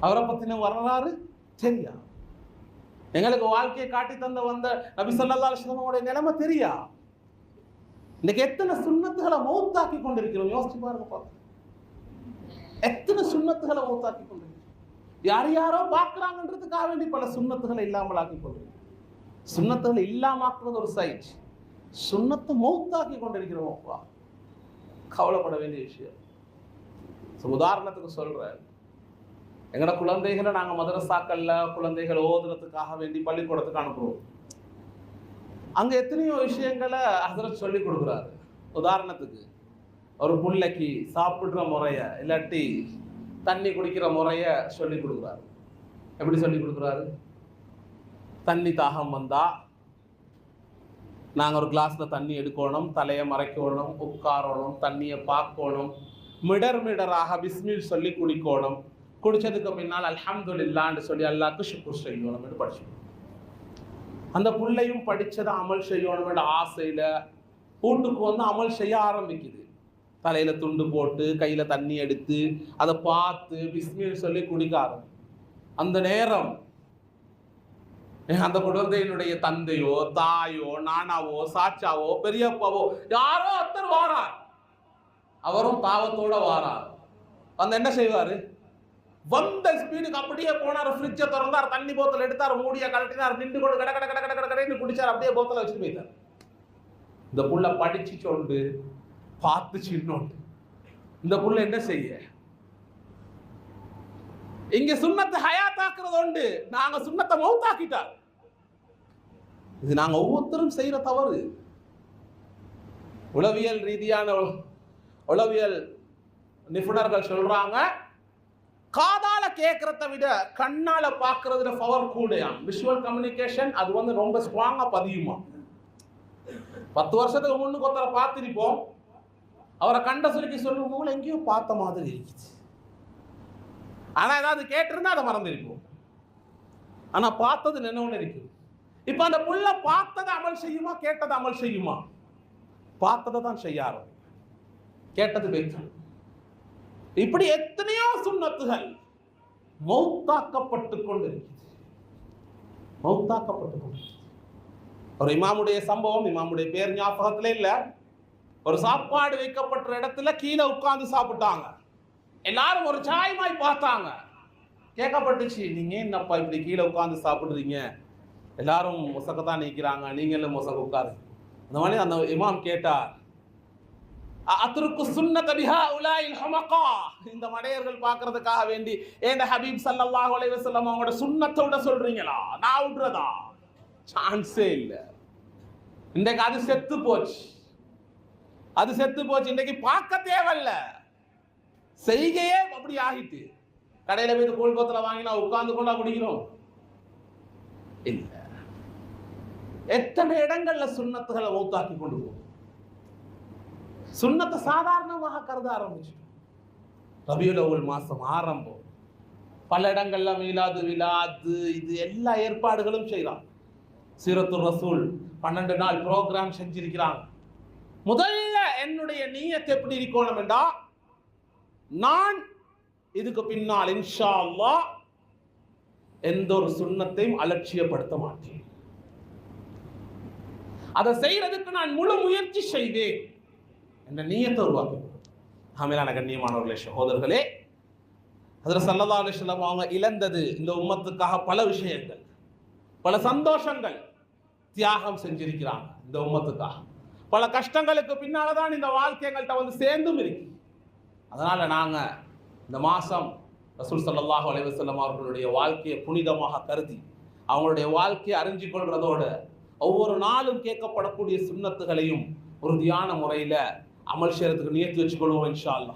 அவரை பத்தின வரலாறு தெரியா? எங்களுக்கு வாழ்க்கையை காட்டி தந்த வந்த நபி சொல்லா அலைஹி நிலைமை தெரியா? இன்னைக்கு எத்தனை சுண்ணத்துகளை மௌத்தாக்கி கொண்டிருக்கிறோம்? யோசிச்சு பாருங்க பார்த்து. எத்தனை சுண்ணத்துகளை மௌத்தாக்கி கொண்டிருக்கிறோம்? யார் யாரோ பார்க்குறாங்கன்றதுக்காக வேண்டி பல சுண்ணத்துகளை இல்லாமல் ஆக்கி கொண்டிருக்கிறோம். சுண்ணத்துகளை இல்லாமாக்குறது ஒரு சைட். சுண்ணத்தை மௌத்தாக்கி கொண்டிருக்கிறோம் அப்பா. கவலைப்பட வேண்டிய விஷயம். உதாரணத்துக்கு சொல்றேன். எங்களோட குழந்தைகளை நாங்க மதரசாக்கள்ல குழந்தைகள் ஓதுறதுக்காக வேண்டி பள்ளிக்கூடத்துக்கு அனுப்புறோம். அங்க எத்தனையோ விஷயங்களை ஹசரத் சொல்லி கொடுக்குறாரு. உதாரணத்துக்கு ஒரு பிள்ளைக்கு சாப்பிடுற முறைய இல்லாட்டி தண்ணி குடிக்கிற முறைய சொல்லி கொடுக்குறாரு. எப்படி சொல்லி கொடுக்குறாரு? தண்ணி தாகம் வந்தா நாங்கள் ஒரு கிளாஸில் தண்ணி எடுக்கணும் தலையை மறைக்கணும் உட்காரணும் தண்ணியை பார்க்கணும் மிடர் மிடராக பிஸ்மில் சொல்லி குடிக்கணும். குடிச்சதுக்கு பின்னால் அல்ஹம்துலில்லான்னு சொல்லி அல்லாஹ்க்கு ஷுக்குர் செய்யணும்னு படிச்சோம் அந்த பிள்ளையும் படிச்சதை அமல் செய்யணும்னு ஆசையில வீட்டுக்கு வந்து அமல் செய்ய ஆரம்பிக்குது. தலையில் துண்டு போட்டு கையில் தண்ணி எடுத்து அதை பார்த்து பிஸ்மில் சொல்லி குடிக்க ஆரம்பி அந்த நேரம் அந்த குழந்தையினுடைய தந்தையோ தாயோ நானாவோ சாச்சாவோ பெரியப்பாவோ யாரோ ஒருத்தர் வாரார். அவரும் பாவத்தோட வாரார். வந்து என்ன செய்வாரு? வந்த ஸ்பீடுக்கு அப்படியே போனார் ஃப்ரிட்ஜை திறந்தார் தண்ணி போத்தல் எடுத்தார் மூடியை கலட்டினார் நின்று கொண்டு கட கட கட கட கட கடைன்னு குடிச்சார் அப்படியே போத்தலை வச்சுட்டு போயிட்டார். இந்த புள்ள படிச்சு சொண்டு பார்த்து சின்னோண்டு. இந்த புள்ள என்ன செய்ய? இங்க சுண்ணத்தை ஹயாத்தாக்குறது உண்டு. நாங்க சுண்ணத்தை மௌத்தாக்கிட்டார் இது நாங்க ஒவ்வொருத்தரும் செய்யற தவறு. உளவியல் ரீதியான உளவியல் நிபுணர்கள் சொல்றாங்க காதால கேட்கறத விட கண்ணால பாக்குறதுல பவர் கூடயாம். விஷுவல் கம்யூனிகேஷன் அது வந்து ரொம்ப ஸ்ட்ராங்கா பதியுமா? பத்து வருஷத்துக்கு முன்னுக்கு ஒருத்தரை பார்த்துருப்போம். அவரை கண்ட சுருக்கி சொல்லும் மூளை எங்கேயோ பார்த்த மாதிரி இருக்குது. ஆனா ஏதாவது கேட்டிருந்தா அதை மறந்துருப்போம். ஆனா பார்த்தது நினைவுல இருக்கு இப்ப அந்த புள்ள பார்த்ததை அமல் செய்யுமா கேட்டதை அமல் செய்யுமா? பார்த்ததை தான் செய்ய ஆரம்பிக்கும். கேட்டது பேச்சு இப்படி எத்தனையோ சுண்ணத்துகள் மௌத்தாக்கப்பட்டு கொண்டிருக்கிறது. மௌத்தாக்கப்பட்டு கொண்டிருக்கிறது. ஒரு இமாமுடைய சம்பவம் இமாமுடைய பேர் ஞாபகத்துல இல்லை. ஒரு சாப்பாடு வைக்கப்பட்ட இடத்துல கீழே உட்கார்ந்து சாப்பிட்டாங்க. எல்லாரும் ஒரு சாய்மாய் பார்த்தாங்க. கேட்கப்பட்டுச்சு நீங்க என்னப்பா இப்படி கீழே உட்காந்து சாப்பிடுறீங்க? எல்லாரும் முசக்கத்தான் நிற்கிறாங்க நீங்களும் முசக்க உட்காரு அந்த மாதிரி அந்த இமாம் கேட்டார். "அ- அத்ருக்கு சுன்னத பிஹா உலாயில் ஹமகா. இந்த மடையர்கள் பார்க்கறதுக்காக வேண்டி ஏண்ட ஹபீப் சல்லல்லாஹு அலைஹி வஸல்லம் அவங்களோட சுன்னத்தை விட சொல்றீங்களா? நான் விடுறதா? சான்ஸே இல்லை. இன்றைக்கு அது செத்து போச்சு. அது செத்து போச்சு. இன்றைக்கு பார்க்க தேவையில்ல. செய்கையே அப்படி ஆகிட்டு. கடையில போய் கூழ் கோத்துல வாங்கினா உட்கார்ந்து கொண்டா குடிக்கிறோம். இல்ல. எத்தனை இடங்கள்ல சுண்ணத்துகளை மௌத்தாக்கி கொண்டு போகும்? சுண்ணத்தை சாதாரணமாக கருத ஆரம்பிச்சிட்டோம். ரபியுல் அவ்வல் மாசம் ஆரம்பம். பல இடங்கள்ல மீலாது விலாது இது எல்லா ஏற்பாடுகளும் செய்யலாம். சீரத்து ரசூல் பன்னெண்டு நாள் ப்ரோக்ராம் செஞ்சிருக்கிறாங்க. முதல்ல என்னுடைய நீயத்தை எப்படி இருக்கணும் என்றா நான் இதுக்கு பின்னால் இன்ஷா அல்லா எந்த ஒரு சுண்ணத்தையும் அலட்சியப்படுத்த மாட்டேன். அதை செய்யறதுக்கு நான் முழு முயற்சி செய்வேன். என்ற நீயத்தை உருவாக்கி ஆமேலான கண்ணியமானவர்களே சகோதரர்களே அதில் சல்லல்லா அலிஸ்லாம் அவங்க இழந்தது இந்த உம்மத்துக்காக பல விஷயங்கள் பல சந்தோஷங்கள் தியாகம் செஞ்சிருக்கிறாங்க இந்த உம்மத்துக்காக. பல கஷ்டங்களுக்கு பின்னால தான் இந்த வாழ்க்கை எங்கள்கிட்ட வந்து சேர்ந்தும் இருக்கு. அதனால் நாங்கள் இந்த மாதம் ரசூல் ஸல்லல்லாஹு அலைஹி வஸல்லம் அவர்களுடைய வாழ்க்கையை புனிதமாக கருதி அவங்களுடைய வாழ்க்கையை அறிஞ்சு கொள்றதோட ஒவ்வொரு நாளும் கேட்கப்படக்கூடிய சுண்ணத்துகளையும் உறுதியான முறையில் அமல் செய்யறதுக்கு நியத்து வச்சுக்கொள்வோம் இன்ஷா அல்லா